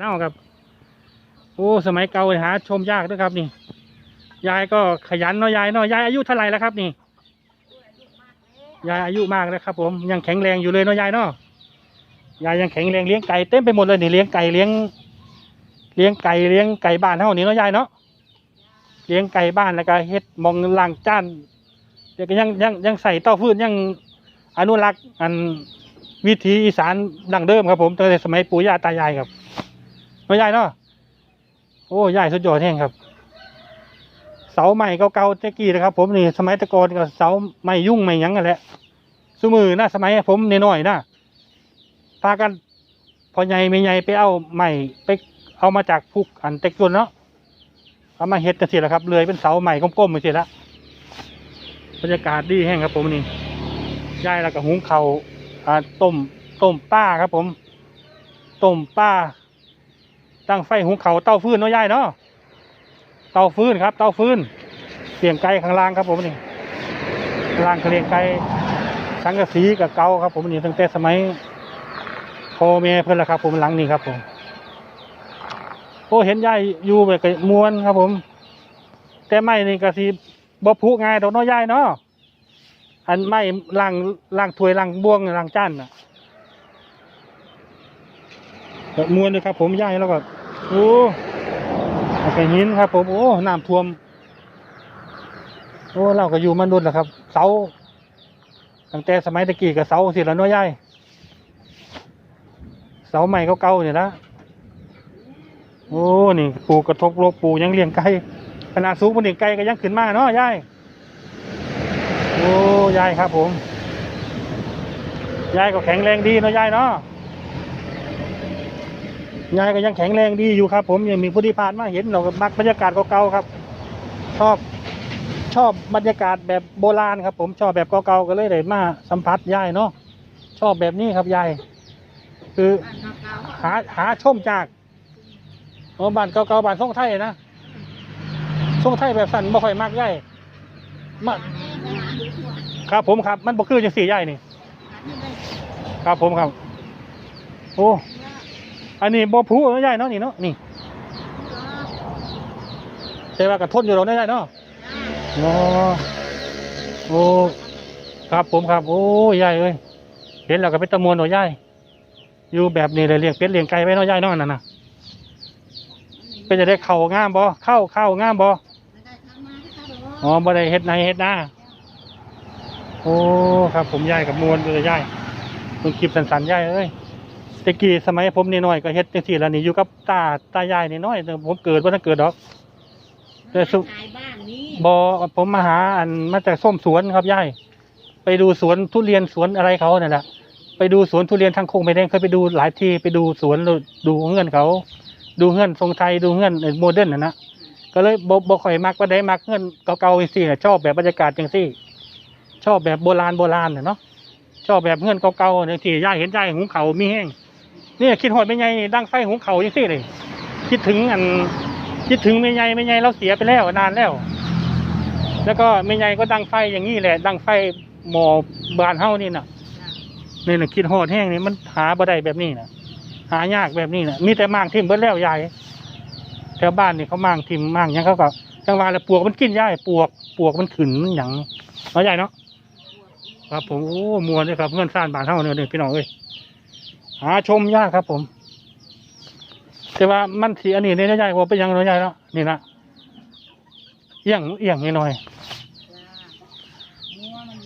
เน่าครับ โอ้สมัยเก่าหาชมยากด้วยครับนี่ ยายก็ขยันเนาะยายเนาะยายอายุเท่าไหร่แล้วครับนี่ยายอายุมากแล้วครับ ผมยังแข็งแรงอยู่เลยเนาะยายเนาะยายยังแข็งแรงเลี้ยงไก่เต็มไปหมดเลยนี่เลี้ยงไก่เลี้ยง เลี้ยงไก่เลี้ยงไก่บ้านเท่านี้เนาะยายเนาะเลี้ยงไก่บ้านแล้วก็เฮ็ดมองล้างจานเดี๋ยวก็ยังยังยังใส่เต้าฟืนยังอนุรักษ์อันวิถีอีสานดั้งเดิมครับ ผมตั้งแต่สมัยปู่ย่าตายายครับ เนาะยายเนาะโอ้ยายสุดยอดแห้งครับ เสาใหม่เก่าๆตะกี้นะครับ ผมนี่สมัยตะกอนก็เสาไม้ยุ่งไม้หยังกันแหละสมือนะสมัยผมน้อยๆนะพากันพอใหญ่ไม่ใหญ่ไปเอาไม้ไปเอามาจากภูกอันเต็กยนเนาะเอามาเฮ็ดกันสิละครับเลยเป็นเสาใหม่ก้มๆไปสิละบรรยากาศดีแห้งครับผมนี่ยายแล้วก็หุงเขา่าต้มต้มป้าครับผมต้มป้า ตั้งไฟหุงเขาเต้าฟืนเนาะยายเนาะเต้าฟืนครับ เต้าฟืนเสียงไก่ข้างล่างครับผมนี่ข้างล่างเขียงไก่สังกะสีกับเกาครับผมนี่ตั้งแต่สมัยพ่อแม่เพื่อนละครับ ผมหลังนี่ครับผมโอ้เห็นยายอยู่แบบกมวนครับผม แต่ไม่นี่กะสีบ่พุง่ายดอกน้อยายเนาะอันไม่ล่างล่างถ้วยล่างบ่วงล่างจานน่ะ แบบมวนเลยครับ ผมย่ายแล้วก็โอ้แล้หินครับ ผมโอ้น้ำท่วม โอ้เราก็อยู่มันดุนแหละครับ เสาตั้งแต่สมัยตะกี้กับเสาสิละน้อยใหญ่เสาใหม่เก่าๆเนี่ยนะโอ้นี่ปลูกกระทบโลกปลูกยังเลี้ยงไก่ขนาดสูงมันเลี้ยงไก่ก็ยังขึ้นมาเนาะยายโอ้ยายครับผมยายก็แข็งแรงดีเนาะยายเนาะ ยายก็ยังแข็งแรงดีอยู่ครับผมยังมีผู้ที่ผ่านมาเห็นเราก็มักบรรยากาศเก่าๆครับ ชอบชอบบรรยากาศแบบโบราณครับ ผมชอบแบบเก่าๆก็เลยได้มาสัมผัสยายเนาะชอบแบบนี้ครับยายคือหาหาชมจากโอ้บ้านเก่าๆบ้านทรงไทยนะทรงไทยแบบสั้นบ่ค่อยมากยายมาครับผมครับ มันบ่คือจังสี่ยายนี่ ครับผมครับ โอ้ อันนี้บ่ผูเนาะยายเนาะนี่เนาะนี่แต่ว่ากระทนอยู่เราได้ยายเนาะอ๋อโอ้ครับผมครับ โอ้ยายเอ้ยเห็นแล้วก็เป็นตะมวนเนาะยายอยู่แบบนี้เลยเลี้ยงเป็ดเลี้ยงไก่ไว้เนาะยายเนาะนั่นน่ะเป็นจะได้เข่างามบ่เข้าเข้างามบ่อ๋อบ่ได้เฮ็ดในเฮ็ดหน้าโอ้ครับ ผมยายกับมวนเลยยายมันคลิปสันๆยายเอ้ยแตะกี้สมัยผมน้อยๆก็เฮ็ดจังซี่ล่ะนี่อยู่กับตาตายายน้อยๆแต่ผมเกิดบ่ทันเกิดดอก แต่สุ ขายบ้านนี้บ่ผมมาหาอันมาจากส้มสวนครับยายไปดูสวนทุเรียนสวนอะไรเขานั่นแหละไปดูสวนทุเรียนทางโคงไม่แดงเคยไปดูหลายที่ไปดูสวนดูเงื่อนเขา ดูเงื่อนทรงไทยดูเงื่อนโมเดิร์นน่ะนะก็เลยบ่บ่ค่อยมักว่าได้มักเงื่อนเก่าๆจังซี่น่ะชอบแบบบรรยากาศจังซี่ ชอบแบบโบราณโบราณน่ะเนาะชอบแบบเงื่อนเก่าๆจังซี่ยายเห็นยายหุงเขาวมีแห้ง เนี่ยคิดหอดไม่ไงดังไฟหุงเขายังสิเลย คิดถึงอัน คิดถึงไม่ไงไม่ไงเราเสียไปแล้วนานแล้ว แล้วก็ไม่ไงก็ดังไฟอย่างนี้แหละ ดังไฟหมอบานเฮานี่น่ะนี่น่ะคิดหอดแห้งนี่มันหาบ่ได้แบบนี้น่ะ หายากแบบนี้น่ะมีแต่มางทิมเบิดแล้วยายแถวบ้านนี่เขามางทิมมางหยังเขาก็จังหวะแล้วปวกมันกินยายปวกปวกมันขึ้นมันหยังเนาะยายเนาะครับผมโอ้มวนเลยครับเพื่อนซ่านบ้านเฮาเนี่ยพี่น้องเอ้ย หาชมยากครับผม แต่ว่ามันสีอันนี้เนี่ยใหญ่กว่าไปยังน้อยใหญ่แล้วนี่นะเอียงเอียงนิดหน่อย